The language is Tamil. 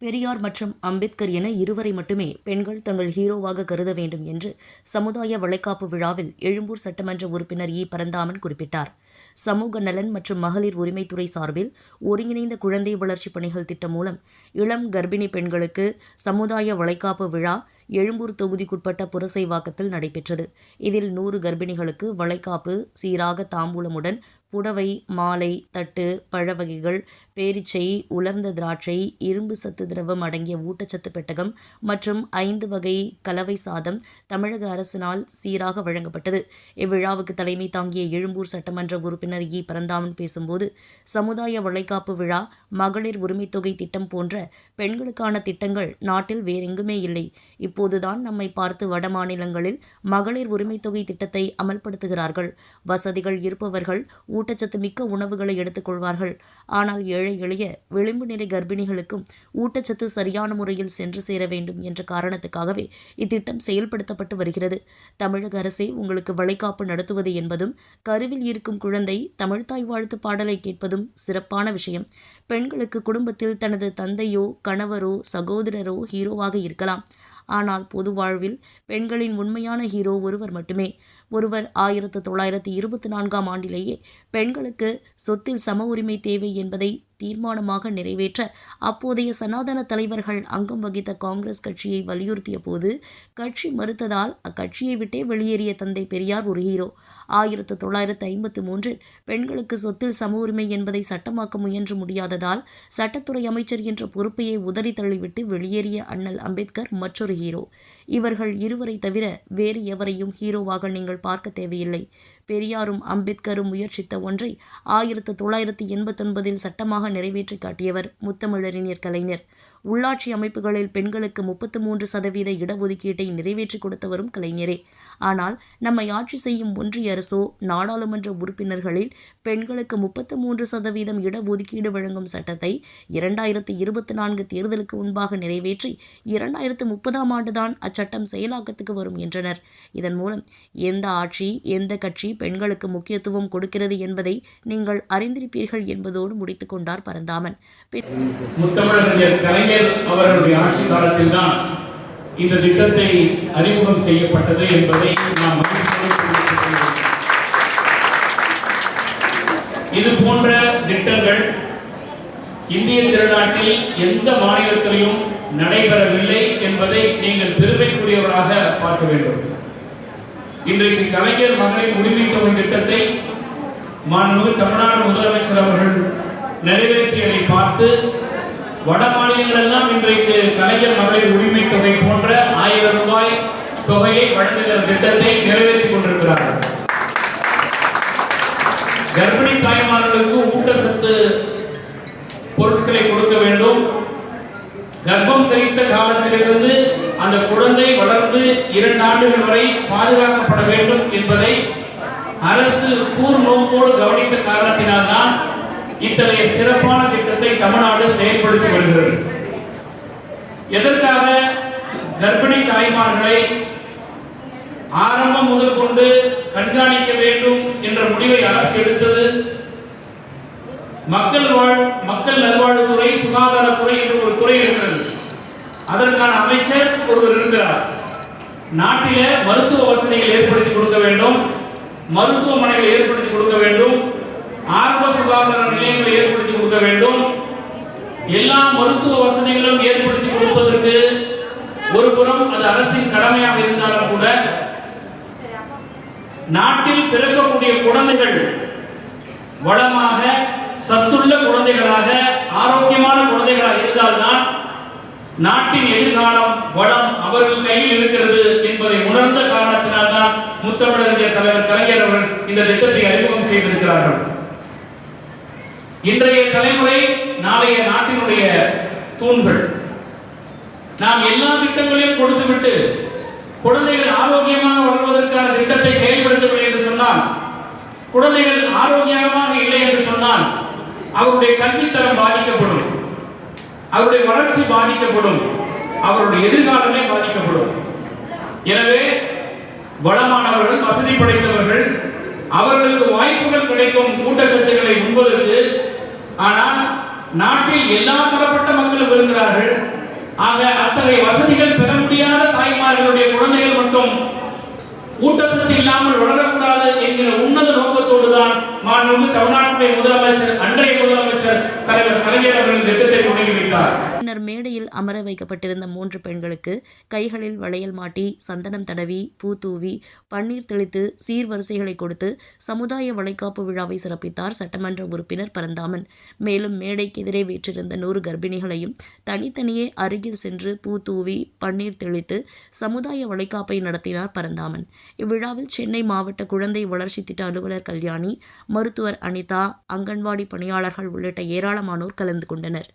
பெரியார் மற்றும் அம்பேத்கர் என இருவரை மட்டுமே பெண்கள் தங்கள் ஹீரோவாக கருத வேண்டும் என்று சமுதாய வளைகாப்பு விழாவில் எழும்பூர் சட்டமன்ற உறுப்பினர் இ. பரந்தாமன் குறிப்பிட்டார். சமூக நலன் மற்றும் மகளிர் உரிமைத்துறை சார்பில் ஒருங்கிணைந்த குழந்தை வளர்ச்சி பணிகள் திட்டம் மூலம் இளம் கர்ப்பிணி பெண்களுக்கு சமுதாய வளைகாப்பு விழா எழும்பூர் தொகுதிக்குட்பட்ட புரசைவாக்கத்தில் நடைபெற்றது. இதில் நூறு கர்ப்பிணிகளுக்கு வளைகாப்பு சீராக தாம்பூலமுடன் புடவை மாலை தட்டு பழவகைகள் பேரிச்சை உலர்ந்த திராட்சை இரும்பு சத்து திரவம் அடங்கிய ஊட்டச்சத்து பெட்டகம் மற்றும் ஐந்து வகை கலவை சாதம் தமிழக அரசினால் சீராக வழங்கப்பட்டது. இவ்விழாவுக்கு தலைமை தாங்கிய எழும்பூர் சட்டமன்ற உறுப்பினர் இ. பரந்தாமன் பேசும்போது சமுதாய வளைகாப்பு விழா மகளிர் உரிமைத்தொகை திட்டம் போன்ற பெண்களுக்கான திட்டங்கள் நாட்டில் வேறெங்குமே இல்லை. இப்போதுதான் நம்மை பார்த்து வட மாநிலங்களில் மகளிர் உரிமைத் தொகை திட்டத்தை அமல்படுத்துகிறார்கள். வசதிகள் இருப்பவர்கள் ஊட்டச்சத்து மிக்க உணவுகளை எடுத்துக்கொள்வார்கள். ஆனால் ஏழை எளிய விளிம்பு நிலை கர்ப்பிணிகளுக்கும் ஊட்டச்சத்து சரியான முறையில் சென்று சேர வேண்டும் என்ற காரணத்துக்காகவே இத்திட்டம் செயல்படுத்தப்பட்டு வருகிறது. தமிழக அரசே உங்களுக்கு வளைகாப்பு நடத்துவது என்பதும் கருவில் இருக்கும் குழந்தை தமிழ்தாய் வாழ்த்து பாடலை கேட்பதும் சிறப்பான விஷயம். பெண்களுக்கு குடும்பத்தில் தனது தந்தையோ கணவரோ சகோதரரோ ஹீரோவாக இருக்கலாம். ஆனால் பொது வாழ்வில் பெண்களின் உண்மையான ஹீரோ ஒருவர் மட்டுமே. ஒருவர் ஆயிரத்து தொள்ளாயிரத்தி இருபத்தி நான்காம் ஆண்டிலேயே பெண்களுக்கு சொத்தில் சம உரிமை தேவை என்பதை தீர்மானமாக நிறைவேற்ற அப்போதைய சனாதன தலைவர்கள் அங்கம் வகித்த காங்கிரஸ் கட்சியை வலியுறுத்திய போது கட்சி மறுத்ததால் அக்கட்சியை விட்டே வெளியேறிய தந்தை பெரியார் ஒரு ஹீரோ. ஆயிரத்து தொள்ளாயிரத்து ஐம்பத்து மூன்றில் பெண்களுக்கு சொத்தில் சம உரிமை என்பதை சட்டமாக்க முயன்று முடியாததால் சட்டத்துறை அமைச்சர் என்ற பொறுப்பையை உதறி தள்ளிவிட்டு வெளியேறிய அண்ணல் அம்பேத்கர் மற்றொரு ஹீரோ. இவர்கள் இருவரை தவிர வேறு எவரையும் ஹீரோவாக நீங்கள் பார்க்க தேவையில்லை. பெரியாரும் அம்பேத்கரும் முயற்சித்த ஒன்றை ஆயிரத்து தொள்ளாயிரத்து எண்பத்தொன்பதில் சட்டமாக நிறைவேற்றி காட்டியவர் முத்தமிழறிஞர் கலைஞர். உள்ளாட்சி அமைப்புகளில் பெண்களுக்கு முப்பத்து மூன்று சதவீத இடஒதுக்கீட்டை நிறைவேற்றி கொடுத்தவரும் கலைஞரே. ஆனால் நம்மை ஆட்சி செய்யும் ஒன்றிய அரசோ நாடாளுமன்ற உறுப்பினர்களில் பெண்களுக்கு முப்பத்து மூன்று சதவீதம் இடஒதுக்கீடு வழங்கும் சட்டத்தை இரண்டாயிரத்து இருபத்தி நான்கு தேர்தலுக்கு முன்பாக நிறைவேற்றி இரண்டாயிரத்து முப்பதாம் ஆண்டுதான் அச்சட்டம் செயலாக்கத்துக்கு வரும் என்றனர். இதன் மூலம் எந்த ஆட்சி எந்த கட்சி பெண்களுக்கு முக்கியத்துவம் கொடுக்கிறது என்பதை நீங்கள் அறிந்திருப்பீர்கள் என்பதோடு முடித்துக் கொண்டார் பரந்தாமன். கலைஞர் அவர்களுடைய ஆட்சி காலத்தில் தான் இந்த திட்டத்தை அறிமுகம் செய்யப்பட்டது என்பதை நாம் இது போன்ற திட்டங்கள் இந்திய திருநாட்டில் எந்த மாநிலத்திலையும் நடைபெறவில்லை என்பதை நீங்கள் பெருமைக்குரியவராக பார்க்க வேண்டும். இன்றைக்கு கலைஞர் மகளிர் உரிமை தொகை திட்டத்தை மாண்புமிகு தமிழ்நாடு முதலமைச்சர் அவர்கள் நிறைவேற்றியதை பார்த்து வட மாநிலங்களெல்லாம் இன்றைக்கு கலைஞர் மகளிர் உரிமை தொகை போன்ற ஆயிரம் ரூபாய் தொகையை வழங்குகிற திட்டத்தை நிறைவேற்றிக் கொண்டிருக்கிறார்கள். கர்ப்பிணி தாய்மார்களுக்கு ஊட்டச்சத்து பொருட்களை கொடுக்க வேண்டும். கர்ப்பம் தெரித்த காலத்திலிருந்து அந்த குழந்தை வளர்ந்து இரண்டு ஆண்டுகள் வரை பாதுகாக்கப்பட வேண்டும் என்பதை அரசு கூர் நோக்கோடு கவனித்த காரணத்தினால்தான் இத்தகைய சிறப்பான திட்டத்தை தமிழ்நாடு செயல்படுத்தி வருகிறது. எதற்காக கர்ப்பிணி தாய்மார்களை ஆரம்பம் முதல் கொண்டு கண்காணிக்க வேண்டும் என்ற முடிவை அரசு எடுத்தது? மக்கள் வாழ் மக்கள் நல்வாழ்வுத்துறை சுகாதாரத்துறை என்று ஒரு துறை இருக்கிறது. அதற்கான அமைச்சர் ஒருவர் இருக்கிறார். நாட்டில மருத்துவ வசதிகள் ஏற்படுத்தி கொடுக்க வேண்டும். மருத்துவமனைகள் ஏற்படுத்தி கொடுக்க வேண்டும். ஆரம்ப சுகாதார நிலையங்களை ஏற்படுத்தி கொடுக்க வேண்டும். எல்லா மருத்துவ வசதிகளும் ஏற்படுத்தி கொடுப்பதற்கு ஒரு புறம் அது அரசின் கடமையாக இருந்தாலும் கூட நாட்டில் பிறக்கக்கூடிய குழந்தைகள் வளமாக சத்துள்ள குழந்தைகளாக ஆரோக்கியமான குழந்தைகளாக இருந்தால்தான் நாட்டின் எதிர்காலம் வளம் அவர்கள் கையில் இருக்கிறது என்பதை உணர்ந்த காரணத்தினால்தான் முத்தமிழறிஞர் தலைவர் கலைஞர் அவர்கள் இந்த திட்டத்தை அறிமுகம் செய்திருக்கிறார்கள். இன்றைய தலைமுறை நாளைய நாட்டினுடைய தூண்கள். நாம் எல்லா திட்டங்களையும் கொடுத்துவிட்டு குழந்தைகள் ஆரோக்கியமாக வளர்வதற்கான திட்டத்தை செயல்படுத்தவில்லை என்று சொன்னால் குழந்தைகள் ஆரோக்கியமாக இல்லை என்று சொன்னால் அவருடைய கல்வித்தரம் பாதிக்கப்படும். அவருடைய வளர்ச்சி பாதிக்கப்படும். அவருடைய எதிர்காலமே பாதிக்கப்படும். எனவே வளமானவர்கள் வசதி படைத்தவர்கள் அவர்களுக்கு வாய்ப்புகள் கிடைக்கும் ஊட்டச்சத்துக்களை உண்பதற்கு ஆனால் நாட்டில் எல்லா தரப்பட்ட மக்களும் விரும்புகிறார்கள். ஆக அத்தகைய வசதிகள் பெற முடியாத தாய்மார்களுடைய குழந்தைகள் மட்டும் ஊட்டச்சத்து இல்லாமல் வளரக்கூடாது என்கிற உன்னத நோக்கத்தோடு தான் மாண்புமிகு தமிழ்நாட்டுடைய முதலமைச்சர் அன்றைய முதலமைச்சர் தலைவர் கலைஞர் அவர்கள் திட்டத்தை தொடங்கி வைத்தார். பின்னர் மேடையில் அமர வைக்கப்பட்டிருந்த மூன்று பெண்களுக்கு கைகளில் வளையல் மாட்டி சந்தனம் தடவி பூ தூவி பன்னீர் தெளித்து சீர்வரிசைகளை கொடுத்து சமுதாய வளைகாப்பு விழாவை சிறப்பித்தார் சட்டமன்ற உறுப்பினர் பரந்தாமன். மேலும் மேடைக்கு எதிரே வீற்றிருந்த நூறு கர்ப்பிணிகளையும் தனித்தனியே அருகில் சென்று பூ தூவி பன்னீர் தெளித்து சமுதாய வளைகாப்பை நடத்தினார் பரந்தாமன். இவ்விழாவில் சென்னை மாவட்ட குழந்தை வளர்ச்சி திட்ட அலுவலர் கல்யாணி மருத்துவர் அனிதா அங்கன்வாடி பணியாளர்கள் உள்ளிட்ட ஏராளமானோர் கலந்து கொண்டனர்.